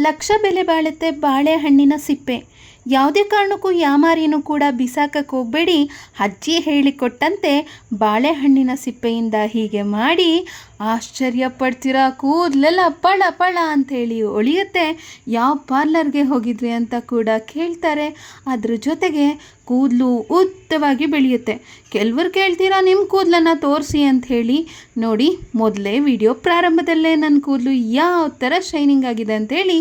ಲಕ್ಷ ಬೆಲೆ ಬಾಳುತ್ತೆ ಬಾಳೆಹಣ್ಣಿನ ಸಿಪ್ಪೆ. ಯಾವುದೇ ಕಾರಣಕ್ಕೂ ಯಾಮಾರಿನೂ ಕೂಡ ಬಿಸಾಕಕ್ಕೆ ಹೋಗಬೇಡಿ. ಅಜ್ಜಿ ಹೇಳಿಕೊಟ್ಟಂತೆ ಬಾಳೆಹಣ್ಣಿನ ಸಿಪ್ಪೆಯಿಂದ ಹೀಗೆ ಮಾಡಿ, ಆಶ್ಚರ್ಯ ಪಡ್ತೀರಾ, ಕೂದಲೆಲ್ಲ ಪಳ ಪಳ ಅಂಥೇಳಿ ಒಳಿಯುತ್ತೆ. ಯಾವ ಪಾರ್ಲರ್ಗೆ ಹೋಗಿದ್ವಿ ಅಂತ ಕೂಡ ಕೇಳ್ತಾರೆ. ಅದ್ರ ಜೊತೆಗೆ ಕೂದಲು ಉದ್ದವಾಗಿ ಬೆಳೆಯುತ್ತೆ. ಕೆಲವರು ಕೇಳ್ತೀರಾ ನಿಮ್ಮ ಕೂದಲನ್ನು ತೋರಿಸಿ ಅಂತ ಹೇಳಿ. ನೋಡಿ, ಮೊದಲೇ ವಿಡಿಯೋ ಪ್ರಾರಂಭದಲ್ಲೇ ನನ್ನ ಕೂದಲು ಯಾವ ಥರ ಶೈನಿಂಗ್ ಆಗಿದೆ ಅಂತೇಳಿ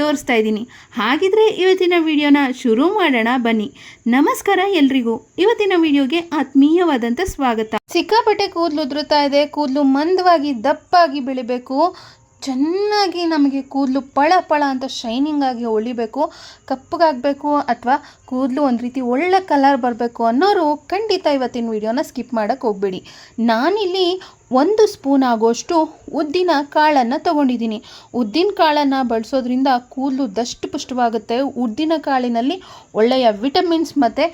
ತೋರಿಸ್ತಾ ಇದ್ದೀನಿ. ಹಾಗಿದ್ರೆ ಇವತ್ತಿನ ವಿಡಿಯೋನ ಶುರು ಮಾಡೋಣ ಬನ್ನಿ. ನಮಸ್ಕಾರ ಎಲ್ರಿಗೂ. ಇವತ್ತಿನ ವಿಡಿಯೋಗೆ ಆತ್ಮೀಯವಾದಂಥ ಸ್ವಾಗತ. ಸಿಕ್ಕಾಪಟ್ಟೆ ಕೂದಲು ಉದುರುತ್ತಾ ಇದೆ. ಕೂದಲು ಮಂದವಾಗಿ ದಪ್ಪಾಗಿ ಬೆಳಿಬೇಕು. ಚೆನ್ನಾಗಿ ನಮಗೆ ಕೂದಲು ಪಳ ಪಳ ಅಂತ ಶೈನಿಂಗ್ ಆಗಿ ಹೊಳಿಬೇಕು ಕಪ್ಪಗಾಗಬೇಕು ಅಥವಾ ಕೂದಲು ಒಂದು ರೀತಿ ಒಳ್ಳೆ ಕಲರ್ ಬರಬೇಕು ಅನ್ನೋರು ಖಂಡಿತ ಇವತ್ತಿನ ವಿಡಿಯೋನ ಸ್ಕಿಪ್ ಮಾಡೋಕ್ಕೆ ಹೋಗ್ಬೇಡಿ. ನಾನಿಲ್ಲಿ ಒಂದು ಸ್ಪೂನ್ ಆಗೋಷ್ಟು ಉದ್ದಿನ ಕಾಳನ್ನು ತೊಗೊಂಡಿದ್ದೀನಿ. ಉದ್ದಿನ ಕಾಳನ್ನು ಬಳಸೋದ್ರಿಂದ ಕೂದಲು ದಷ್ಟು ಪುಷ್ಟವಾಗುತ್ತೆ ಉದ್ದಿನ ಕಾಳಿನಲ್ಲಿ ಒಳ್ಳೆಯ ವಿಟಮಿನ್ಸ್ ಮತ್ತು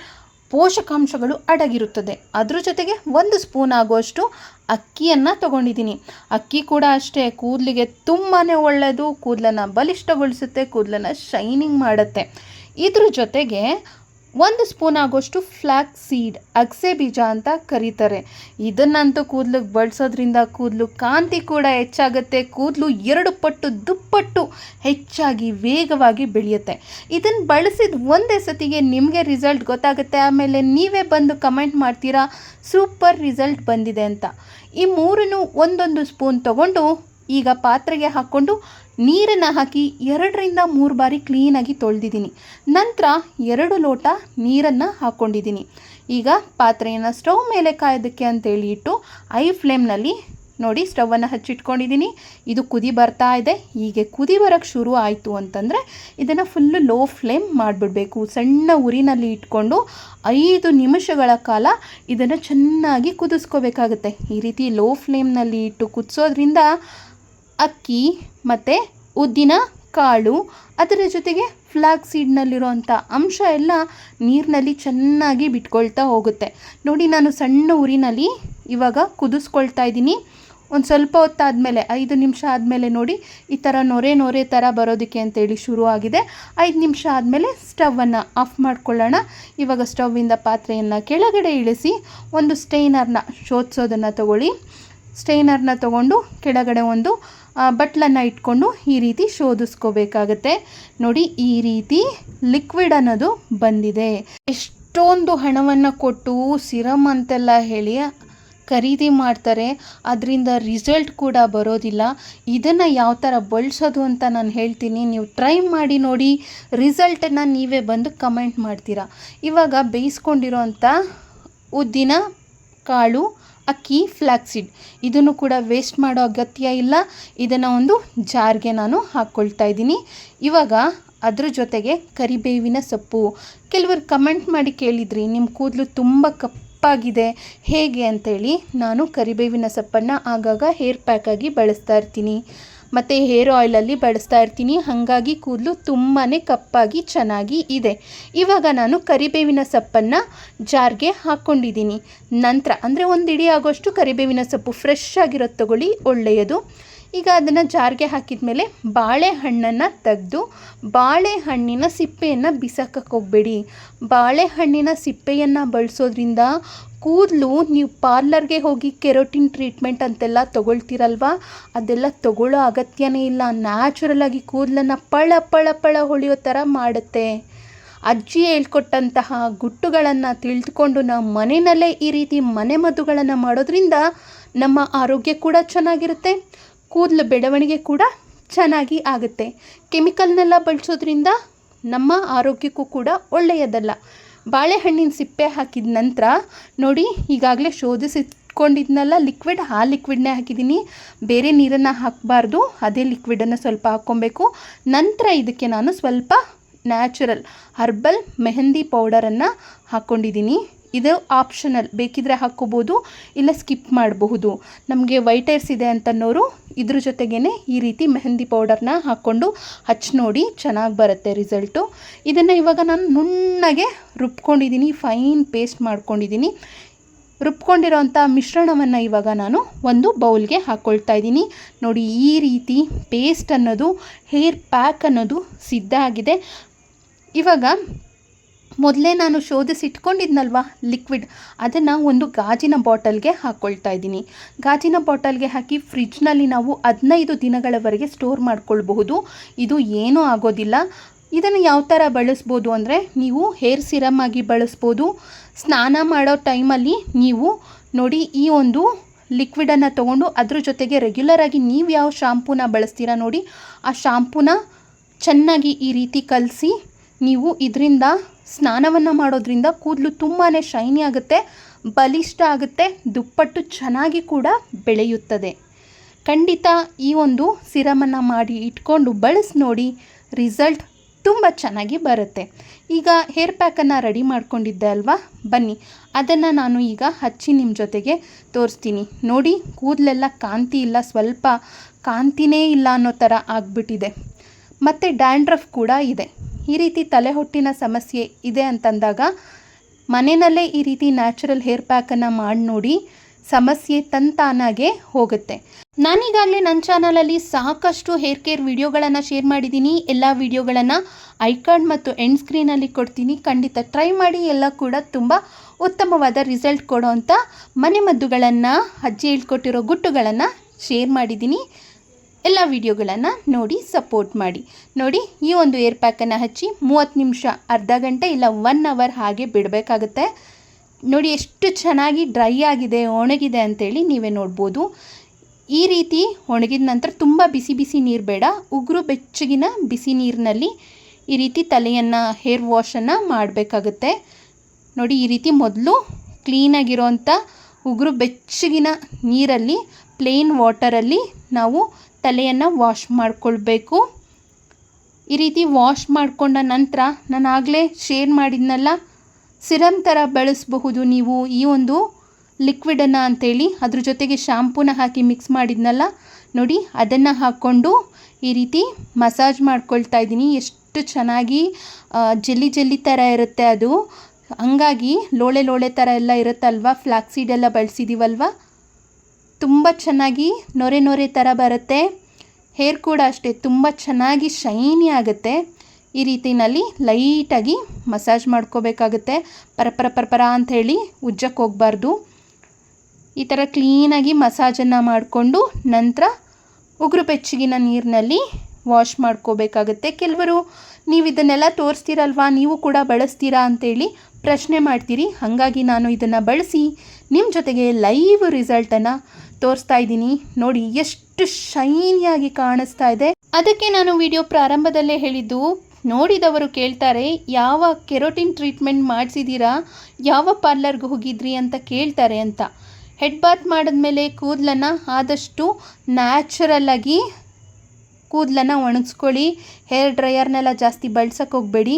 ಪೋಷಕಾಂಶಗಳು ಅಡಗಿರುತ್ತದೆ. ಅದ್ರ ಜೊತೆಗೆ ಒಂದು ಸ್ಪೂನ್ ಆಗುವಷ್ಟು ಅಕ್ಕಿಯನ್ನು ತಗೊಂಡಿದ್ದೀನಿ. ಅಕ್ಕಿ ಕೂಡ ಅಷ್ಟೇ, ಕೂದಲಿಗೆ ತುಂಬಾ ಒಳ್ಳೆಯದು ಕೂದಲನ್ನು ಬಲಿಷ್ಠಗೊಳಿಸುತ್ತೆ, ಕೂದಲನ್ನು ಶೈನಿಂಗ್ ಮಾಡುತ್ತೆ. ಇದ್ರ ಜೊತೆಗೆ ಒಂದು ಸ್ಪೂನ್ ಆಗೋಷ್ಟು ಫ್ಲ್ಯಾಕ್ ಸೀಡ್, ಅಗಸೆ ಬೀಜ ಅಂತ ಕರೀತಾರೆ. ಇದನ್ನಂತೂ ಕೂದಲು ಬಳಸೋದ್ರಿಂದ ಕೂದಲು ಕಾಂತಿ ಕೂಡ ಹೆಚ್ಚಾಗುತ್ತೆ. ಕೂದಲು ಎರಡು ಪಟ್ಟು ದುಪ್ಪಟ್ಟು ಹೆಚ್ಚಾಗಿ ವೇಗವಾಗಿ ಬೆಳೆಯುತ್ತೆ. ಇದನ್ನು ಬಳಸಿದ ಒಂದೇ ಸತಿಗೆ ನಿಮಗೆ ರಿಸಲ್ಟ್ ಗೊತ್ತಾಗುತ್ತೆ. ಆಮೇಲೆ ನೀವೇ ಬಂದು ಕಮೆಂಟ್ ಮಾಡ್ತೀರಾ? ಸೂಪರ್ ರಿಸಲ್ಟ್ ಬಂದಿದೆ ಅಂತ. ಈ ಮೂರನ್ನು ಒಂದೊಂದು ಸ್ಪೂನ್ ತಗೊಂಡು ಈಗ ಪಾತ್ರೆಗೆ ಹಾಕ್ಕೊಂಡು ನೀರನ್ನು ಹಾಕಿ ಎರಡರಿಂದ ಮೂರು ಬಾರಿ ಕ್ಲೀನಾಗಿ ತೊಳೆದಿದ್ದೀನಿ. ನಂತರ ಎರಡು ಲೋಟ ನೀರನ್ನು ಹಾಕ್ಕೊಂಡಿದ್ದೀನಿ. ಈಗ ಪಾತ್ರೆಯನ್ನು ಸ್ಟವ್ ಮೇಲೆ ಕಾಯೋದಕ್ಕೆ ಅಂತೇಳಿ ಇಟ್ಟು ಐ ಫ್ಲೇಮ್ನಲ್ಲಿ ನೋಡಿ ಸ್ಟವನ್ನು ಹಚ್ಚಿಟ್ಕೊಂಡಿದ್ದೀನಿ. ಇದು ಕುದಿ ಬರ್ತಾ ಇದೆ. ಹೀಗೆ ಕುದಿ ಬರೋಕ್ಕೆ ಶುರು ಆಯಿತು ಅಂತಂದರೆ ಇದನ್ನು ಫುಲ್ಲು ಲೋ ಫ್ಲೇಮ್ ಮಾಡಿಬಿಡಬೇಕು. ಸಣ್ಣ ಉರಿನಲ್ಲಿ ಇಟ್ಕೊಂಡು ಐದು ನಿಮಿಷಗಳ ಕಾಲ ಇದನ್ನು ಚೆನ್ನಾಗಿ ಕುದಿಸ್ಕೋಬೇಕಾಗುತ್ತೆ. ಈ ರೀತಿ ಲೋ ಫ್ಲೇಮ್ನಲ್ಲಿ ಇಟ್ಟು ಕುದಿಸೋದ್ರಿಂದ ಅಕ್ಕಿ, ಮತ್ತು ಉದ್ದಿನ ಕಾಳು. ಅದರ ಜೊತೆಗೆ ಫ್ಲಾಕ್ ಸೀಡ್ನಲ್ಲಿರುವಂಥ ಅಂಶ ಎಲ್ಲ ನೀರಿನಲ್ಲಿ ಚೆನ್ನಾಗಿ ಬಿಟ್ಕೊಳ್ತಾ ಹೋಗುತ್ತೆ. ನೋಡಿ, ನಾನು ಸಣ್ಣ ಉರಿನಲ್ಲಿ ಇವಾಗ ಕುದಿಸ್ಕೊಳ್ತಾ ಇದ್ದೀನಿ. ಒಂದು ಸ್ವಲ್ಪ ಹೊತ್ತಾದಮೇಲೆ, ಐದು ನಿಮಿಷ ಆದಮೇಲೆ ನೋಡಿ, ಈ ಥರ ನೊರೆ ನೊರೆ ಥರ ಬರೋದಕ್ಕೆ ಅಂತೇಳಿ ಶುರು ಆಗಿದೆ ಐದು ನಿಮಿಷ ಆದಮೇಲೆ ಸ್ಟವನ್ನು ಆಫ್ ಮಾಡ್ಕೊಳ್ಳೋಣ. ಇವಾಗ ಸ್ಟವ್ವಿಂದ ಪಾತ್ರೆಯನ್ನು ಕೆಳಗಡೆ ಇಳಿಸಿ, ಒಂದು ಸ್ಟೈನರ್ನ ಶೋಧಿಸೋದನ್ನು ತಗೊಳ್ಳಿ. ಸ್ಟೈನರ್ನ ತಗೊಂಡು ಕೆಳಗಡೆ ಒಂದು ಬಟ್ಲನ್ನು ಇಟ್ಕೊಂಡು ಈ ರೀತಿ ಶೋಧಿಸ್ಕೋಬೇಕಾಗತ್ತೆ. ನೋಡಿ, ಈ ರೀತಿ ಲಿಕ್ವಿಡ್ ಅನ್ನೋದು ಬಂದಿದೆ. ಎಷ್ಟೊಂದು ಹಣವನ್ನು ಕೊಟ್ಟು ಸಿರಮ್ ಅಂತೆಲ್ಲ ಹೇಳಿ ಖರೀದಿ ಮಾಡ್ತಾರೆ. ಅದರಿಂದ ರಿಸಲ್ಟ್ ಕೂಡ ಬರೋದಿಲ್ಲ. ಇದನ್ನು ಯಾವ ಥರ ಬಳಸೋದು ಅಂತ ನಾನು ಹೇಳ್ತೀನಿ. ನೀವು ಟ್ರೈ ಮಾಡಿ ನೋಡಿ. ರಿಸಲ್ಟನ್ನು ನೀವೇ ಬಂದು ಕಮೆಂಟ್ ಮಾಡ್ತೀರಾ. ಇವಾಗ ಬೇಯಿಸ್ಕೊಂಡಿರೋಂಥ ಉದ್ದಿನ ಕಾಳು ಅಕ್ಕಿ ಫ್ಲ್ಯಾಕ್ಸಿಡ್ ಇದನ್ನು ಕೂಡ ವೇಸ್ಟ್ ಮಾಡೋ ಅಗತ್ಯ ಇಲ್ಲ. ಇದನ್ನು ಒಂದು ಜಾರ್ಗೆ ನಾನು ಹಾಕ್ಕೊಳ್ತಾ ಇದ್ದೀನಿ. ಇವಾಗ ಅದರ ಜೊತೆಗೆ ಕರಿಬೇವಿನ ಸೊಪ್ಪು. ಕೆಲವರು ಕಮೆಂಟ್ ಮಾಡಿ ಕೇಳಿದ್ರಿ ನಿಮ್ಮ ಕೂದಲು ತುಂಬ ಕಪ್ಪಾಗಿದೆ, ಹೇಗೆ ಅಂತೇಳಿ. ನಾನು ಕರಿಬೇವಿನ ಸೊಪ್ಪನ್ನು ಆಗಾಗ ಹೇರ್ ಪ್ಯಾಕಾಗಿ ಬಳಸ್ತಾ ಇರ್ತೀನಿ. ಮತ್ತು ಹೇರ್ ಆಯಿಲಲ್ಲಿ ಬಳಸ್ತಾ ಇರ್ತೀನಿ. ಹಾಗಾಗಿ ಕೂದಲು ತುಂಬಾ ಕಪ್ಪಾಗಿ ಚೆನ್ನಾಗಿ ಇದೆ. ಇವಾಗ ನಾನು ಕರಿಬೇವಿನ ಸೊಪ್ಪನ್ನು ಜಾರ್ಗೆ ಹಾಕ್ಕೊಂಡಿದ್ದೀನಿ. ನಂತರ, ಅಂದರೆ ಒಂದು ಇಡೀ ಆಗೋಷ್ಟು ಕರಿಬೇವಿನ ಸೊಪ್ಪು ಫ್ರೆಶ್ ಆಗಿರೋದು ತಗೊಳ್ಳಿ, ಒಳ್ಳೆಯದು. ಈಗ ಅದನ್ನು ಜಾರ್ಗೆ ಹಾಕಿದ ಮೇಲೆ ಬಾಳೆಹಣ್ಣನ್ನು ತೆಗೆದು, ಬಾಳೆಹಣ್ಣಿನ ಸಿಪ್ಪೆಯನ್ನು ಬಿಸಾಕಕ್ಕೆ ಹೋಗಬೇಡಿ. ಬಾಳೆಹಣ್ಣಿನ ಸಿಪ್ಪೆಯನ್ನು ಬಳಸೋದ್ರಿಂದ ಕೂದಲು ನೀವು ಪಾರ್ಲರ್ಗೆ ಹೋಗಿ ಕೆರೋಟಿನ್ ಟ್ರೀಟ್ಮೆಂಟ್ ಅಂತೆಲ್ಲ ತೊಗೊಳ್ತೀರಲ್ವ? ಅದೆಲ್ಲ ತಗೊಳ್ಳೋ ಅಗತ್ಯನೇ ಇಲ್ಲ. ನ್ಯಾಚುರಲಾಗಿ ಕೂದಲನ್ನು ಪಳ ಪಳ ಪಳ ಹೊಳೆಯೋ ಥರ ಮಾಡುತ್ತೆ. ಅಜ್ಜಿ ಹೇಳ್ಕೊಟ್ಟಂತಹ ಗುಟ್ಟುಗಳನ್ನು ತಿಳಿದುಕೊಂಡು ನಾವು ಮನೆಯಲ್ಲೇ ಈ ರೀತಿ ಮನೆಮದ್ದುಗಳನ್ನು ಮಾಡೋದ್ರಿಂದ ನಮ್ಮ ಆರೋಗ್ಯ ಕೂಡ ಚೆನ್ನಾಗಿರುತ್ತೆ. ಕೂದಲು ಬೆಳವಣಿಗೆ ಕೂಡ ಚೆನ್ನಾಗಿ ಆಗುತ್ತೆ. ಕೆಮಿಕಲ್ನೆಲ್ಲ ಬಳಸೋದ್ರಿಂದ ನಮ್ಮ ಆರೋಗ್ಯಕ್ಕೂ ಕೂಡ ಒಳ್ಳೆಯದಲ್ಲ. ಬಾಳೆಹಣ್ಣಿನ ಸಿಪ್ಪೆ ಹಾಕಿದ ನಂತರ ನೋಡಿ ಈಗಾಗಲೇ ಶೋಧಿಸಿಟ್ಕೊಂಡಿದ್ನಲ್ಲ ಲಿಕ್ವಿಡ್ ಆ ಲಿಕ್ವಿಡ್ನೇ ಹಾಕಿದ್ದೀನಿ. ಬೇರೆ ನೀರನ್ನು ಹಾಕಬಾರ್ದು, ಅದೇ ಲಿಕ್ವಿಡನ್ನು ಸ್ವಲ್ಪ ಹಾಕ್ಕೊಬೇಕು. ನಂತರ ಇದಕ್ಕೆ ನಾನು ಸ್ವಲ್ಪ ನ್ಯಾಚುರಲ್ ಹರ್ಬಲ್ ಮೆಹಂದಿ ಪೌಡರನ್ನು ಹಾಕ್ಕೊಂಡಿದ್ದೀನಿ ಇದು ಆಪ್ಷನಲ್ ಬೇಕಿದ್ರೆ ಹಾಕ್ಕೋಬೋದು, ಇಲ್ಲ ಸ್ಕಿಪ್ ಮಾಡಬಹುದು. ನಮಗೆ ವೈಟ್ ಏರ್ಸ್ ಇದೆ ಅಂತನ್ನೋರು ಇದ್ರ ಜೊತೆಗೇ ಈ ರೀತಿ ಮೆಹಂದಿ ಪೌಡರ್ನ ಹಾಕ್ಕೊಂಡು ಹಚ್ಚಿ ನೋಡಿ ಚೆನ್ನಾಗಿ ಬರುತ್ತೆ ರಿಸಲ್ಟು ಇದನ್ನು ಇವಾಗ ನಾನು ನುಣ್ಣಗೆ ರುಬ್ಕೊಂಡಿದ್ದೀನಿ ಫೈನ್ ಪೇಸ್ಟ್ ಮಾಡ್ಕೊಂಡಿದ್ದೀನಿ ರುಬ್ಕೊಂಡಿರೋಂಥ ಮಿಶ್ರಣವನ್ನು ಇವಾಗ ನಾನು ಒಂದು ಬೌಲ್ಗೆ ಹಾಕ್ಕೊಳ್ತಾ ಇದ್ದೀನಿ. ನೋಡಿ ಈ ರೀತಿ ಪೇಸ್ಟ್ ಅನ್ನೋದು ಹೇರ್ ಪ್ಯಾಕ್ ಅನ್ನೋದು ಸಿದ್ಧ ಆಗಿದೆ. ಇವಾಗ ಮೊದಲೇ ನಾನು ಶೋಧಿಸಿಟ್ಕೊಂಡಿದ್ನಲ್ವ ಲಿಕ್ವಿಡ್ ಅದನ್ನು ಒಂದು ಗಾಜಿನ ಬಾಟಲ್ಗೆ ಹಾಕ್ಕೊಳ್ತಾ ಇದ್ದೀನಿ. ಗಾಜಿನ ಬಾಟಲ್ಗೆ ಹಾಕಿ ಫ್ರಿಜ್ನಲ್ಲಿ ನಾವು ಹದಿನೈದು ದಿನಗಳವರೆಗೆ ಸ್ಟೋರ್ ಮಾಡ್ಕೊಳ್ಬಹುದು. ಇದು ಏನೂ ಆಗೋದಿಲ್ಲ. ಇದನ್ನು ಯಾವ ಥರ ಬಳಸ್ಬೋದು ಅಂದರೆ, ನೀವು ಹೇರ್ ಸಿರಮ್ ಆಗಿ ಬಳಸ್ಬೋದು. ಸ್ನಾನ ಮಾಡೋ ಟೈಮಲ್ಲಿ ನೀವು ನೋಡಿ ಈ ಒಂದು ಲಿಕ್ವಿಡನ್ನು ತೊಗೊಂಡು ಅದ್ರ ಜೊತೆಗೆ ರೆಗ್ಯುಲರಾಗಿ ನೀವು ಯಾವ ಶಾಂಪೂನ ಬಳಸ್ತೀರಾ ನೋಡಿ, ಆ ಶಾಂಪೂನ ಚೆನ್ನಾಗಿ ಈ ರೀತಿ ಕಲಸಿ ನೀವು ಇದರಿಂದ ಸ್ನಾನವನ್ನು ಮಾಡೋದ್ರಿಂದ ಕೂದಲು ತುಂಬಾ ಶೈನಿ ಆಗುತ್ತೆ, ಬಲಿಷ್ಠ ಆಗುತ್ತೆ, ದುಪ್ಪಟ್ಟು ಚೆನ್ನಾಗಿ ಕೂಡ ಬೆಳೆಯುತ್ತದೆ. ಖಂಡಿತ ಈ ಒಂದು ಸಿರಮನ್ನು ಮಾಡಿ ಇಟ್ಕೊಂಡು ಬಳಸಿ ನೋಡಿ, ರಿಸಲ್ಟ್ ತುಂಬ ಚೆನ್ನಾಗಿ ಬರುತ್ತೆ. ಈಗ ಹೇರ್ ಪ್ಯಾಕನ್ನು ರೆಡಿ ಮಾಡ್ಕೊಂಡಿದ್ದೆ ಅಲ್ವಾ? ಬನ್ನಿ, ಅದನ್ನು ನಾನು ಈಗ ಹಚ್ಚಿ ನಿಮ್ಮ ಜೊತೆಗೆ ತೋರಿಸ್ತೀನಿ. ನೋಡಿ, ಕೂದಲೆಲ್ಲ ಕಾಂತಿ ಇಲ್ಲ, ಸ್ವಲ್ಪ ಕಾಂತಿನೇ ಇಲ್ಲ ಅನ್ನೋ ಥರ ಆಗಿಬಿಟ್ಟಿದೆ. ಮತ್ತು ಡ್ಯಾಂಡ್ರಫ್ ಕೂಡ ಇದೆ. ಈ ರೀತಿ ತಲೆಹೊಟ್ಟಿನ ಸಮಸ್ಯೆ ಇದೆ ಅಂತಂದಾಗ ಮನೆಯಲ್ಲೇ ಈ ರೀತಿ ನ್ಯಾಚುರಲ್ ಹೇರ್ ಪ್ಯಾಕನ್ನು ಮಾಡಿ ನೋಡಿ ಸಮಸ್ಯೆ ತಂತಾನಾಗೆ ಹೋಗುತ್ತೆ. ನಾನೀಗಾಗಲೇ ನನ್ನ ಚಾನಲಲ್ಲಿ ಸಾಕಷ್ಟು ಹೇರ್ ಕೇರ್ ವಿಡಿಯೋಗಳನ್ನು ಶೇರ್ ಮಾಡಿದ್ದೀನಿ ಎಲ್ಲ ವಿಡಿಯೋಗಳನ್ನು ಐಕಾರ್ಡ್ ಮತ್ತು ಎಂಡ್ ಸ್ಕ್ರೀನಲ್ಲಿ ಕೊಡ್ತೀನಿ. ಖಂಡಿತ ಟ್ರೈ ಮಾಡಿ. ಎಲ್ಲ ಕೂಡ ತುಂಬ ಉತ್ತಮವಾದ ರಿಸಲ್ಟ್ ಕೊಡೋವಂಥ ಮನೆಮದ್ದುಗಳನ್ನು ಅಜ್ಜಿ ಹೇಳ್ಕೊಟ್ಟಿರೋ ಗುಟ್ಟುಗಳನ್ನು ಶೇರ್ ಮಾಡಿದ್ದೀನಿ ಎಲ್ಲ ವಿಡಿಯೋಗಳನ್ನು ನೋಡಿ ಸಪೋರ್ಟ್ ಮಾಡಿ. ನೋಡಿ, ಈ ಒಂದು ಏರ್ ಪ್ಯಾಕನ್ನು ಹಚ್ಚಿ ಮೂವತ್ತು ನಿಮಿಷ, ಅರ್ಧ ಗಂಟೆ ಇಲ್ಲ ಒನ್ ಅವರ್ ಹಾಗೆ ಬಿಡಬೇಕಾಗುತ್ತೆ. ನೋಡಿ, ಎಷ್ಟು ಚೆನ್ನಾಗಿ ಡ್ರೈ ಆಗಿದೆ, ಒಣಗಿದೆ ಅಂತೇಳಿ ನೀವೇ ನೋಡ್ಬೋದು. ಈ ರೀತಿ ಒಣಗಿದ ನಂತರ ತುಂಬ ಬಿಸಿ ಬಿಸಿ ನೀರು ಬೇಡ. ಉಗುರು ಬೆಚ್ಚಗಿನ ಬಿಸಿ ನೀರಿನಲ್ಲಿ ಈ ರೀತಿ ತಲೆಯನ್ನು ಹೇರ್ ವಾಶನ್ನು ಮಾಡಬೇಕಾಗುತ್ತೆ. ನೋಡಿ, ಈ ರೀತಿ ಮೊದಲು ಕ್ಲೀನಾಗಿರೋಂಥ ಉಗುರು ಬೆಚ್ಚಗಿನ ನೀರಲ್ಲಿ ಪ್ಲೇನ್ ವಾಟರಲ್ಲಿ ನಾವು ತಲೆಯನ್ನು ವಾಶ್ ಮಾಡಿಕೊಳ್ಬೇಕು. ಈ ರೀತಿ ವಾಶ್ ಮಾಡಿಕೊಂಡ ನಂತರ ನಾನು ಆಗಲೇ ಶೇರ್ ಮಾಡಿದ್ನಲ್ಲ ಸಿರಮ್ ಥರ ಬಳಸಬಹುದು ನೀವು ಈ ಒಂದು ಲಿಕ್ವಿಡನ್ನು ಅಂತೇಳಿ. ಅದ್ರ ಜೊತೆಗೆ ಶಾಂಪೂನ ಹಾಕಿ ಮಿಕ್ಸ್ ಮಾಡಿದ್ನಲ್ಲ, ನೋಡಿ ಅದನ್ನು ಹಾಕ್ಕೊಂಡು ಈ ರೀತಿ ಮಸಾಜ್ ಮಾಡ್ಕೊಳ್ತಾ ಇದ್ದೀನಿ. ಎಷ್ಟು ಚೆನ್ನಾಗಿ ಜೆಲ್ಲಿ ಜೆಲ್ಲಿ ಥರ ಇರುತ್ತೆ ಅದು. ಹಂಗಾಗಿ ಲೋಳೆ ಲೋಳೆ ಥರ ಎಲ್ಲ ಇರುತ್ತಲ್ವ? ಫ್ಲಾಕ್ಸೀಡ್ ಎಲ್ಲ ಬಳಸಿದ್ದೀವಲ್ವ ತುಂಬ ಚೆನ್ನಾಗಿ ನೊರೆ ನೊರೆ ಥರ ಬರುತ್ತೆ. ಹೇರ್ ಕೂಡ ಅಷ್ಟೇ ತುಂಬ ಚೆನ್ನಾಗಿ ಶೈನಿ ಆಗುತ್ತೆ. ಈ ರೀತಿನಲ್ಲಿ ಲೈಟಾಗಿ ಮಸಾಜ್ ಮಾಡ್ಕೋಬೇಕಾಗುತ್ತೆ. ಪರಪರ ಪರಪರ ಅಂಥೇಳಿ ಉಜ್ಜಕ್ಕೆ ಹೋಗ್ಬಾರ್ದು. ಈ ಥರ ಕ್ಲೀನಾಗಿ ಮಸಾಜನ್ನು ಮಾಡಿಕೊಂಡು ನಂತರ ಉಗುರು ಬೆಚ್ಚಗಿನ ನೀರಿನಲ್ಲಿ ವಾಶ್ ಮಾಡ್ಕೋಬೇಕಾಗುತ್ತೆ. ಕೆಲವರು ನೀವು ಇದನ್ನೆಲ್ಲ ತೋರಿಸ್ತೀರಲ್ವಾ? ನೀವು ಕೂಡ ಬಳಸ್ತೀರಾ ಅಂತೇಳಿ ಪ್ರಶ್ನೆ ಮಾಡ್ತೀರಿ. ಹಾಗಾಗಿ ನಾನು ಇದನ್ನು ಬಳಸಿ ನಿಮ್ಮ ಜೊತೆಗೆ ಲೈವ್ ರಿಸಲ್ಟನ್ನು ತೋರಿಸ್ತಾ ಇದ್ದೀನಿ. ನೋಡಿ, ಎಷ್ಟು ಶೈನಿಯಾಗಿ ಕಾಣಿಸ್ತಾ ಇದೆ. ಅದಕ್ಕೆ ನಾನು ವಿಡಿಯೋ ಪ್ರಾರಂಭದಲ್ಲೇ ಹೇಳಿದ್ದು, ನೋಡಿದವರು ಕೇಳ್ತಾರೆ, ಯಾವ ಕೆರೋಟಿನ್ ಟ್ರೀಟ್ಮೆಂಟ್ ಮಾಡಿಸಿದ್ದೀರಾ ಯಾವ ಪಾರ್ಲರ್ಗೆ ಹೋಗಿದ್ರಿ ಅಂತ ಕೇಳ್ತಾರೆ ಅಂತ. ಹೆಡ್ ಬಾತ್ ಮಾಡಿದ್ಮೇಲೆ ಕೂದಲನ್ನು ಆದಷ್ಟು ನ್ಯಾಚುರಲ್ಲಾಗಿ ಕೂದಲನ್ನು ಒಣಗಿಸ್ಕೊಳ್ಳಿ. ಹೇರ್ ಡ್ರೈಯರ್ನೆಲ್ಲ ಜಾಸ್ತಿ ಬಳಸಕ್ಕೆ ಹೋಗಬೇಡಿ.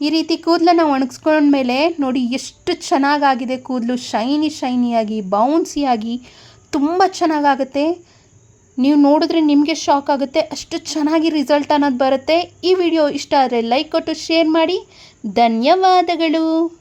ಈ ರೀತಿ ಕೂದಲನ್ನು ಒಣಗಿಸ್ಕೊಂಡ್ಮೇಲೆ ನೋಡಿ, ಎಷ್ಟು ಚೆನ್ನಾಗಾಗಿದೆ ಕೂದಲು. ಶೈನಿ, ಶೈನಿಯಾಗಿ, ಬೌನ್ಸಿಯಾಗಿ. ತುಂಬ ಚೆನ್ನಾಗಾಗುತ್ತೆ. ನೀವು ನೋಡಿದ್ರೆ ನಿಮಗೆ ಶಾಕ್ ಆಗುತ್ತೆ. ಅಷ್ಟು ಚೆನ್ನಾಗಿ ರಿಸಲ್ಟ್ ಅನ್ನೋದು ಬರುತ್ತೆ. ಈ ವಿಡಿಯೋ ಇಷ್ಟ ಆದರೆ ಲೈಕ್ ಕೊಟ್ಟು ಶೇರ್ ಮಾಡಿ. ಧನ್ಯವಾದಗಳು.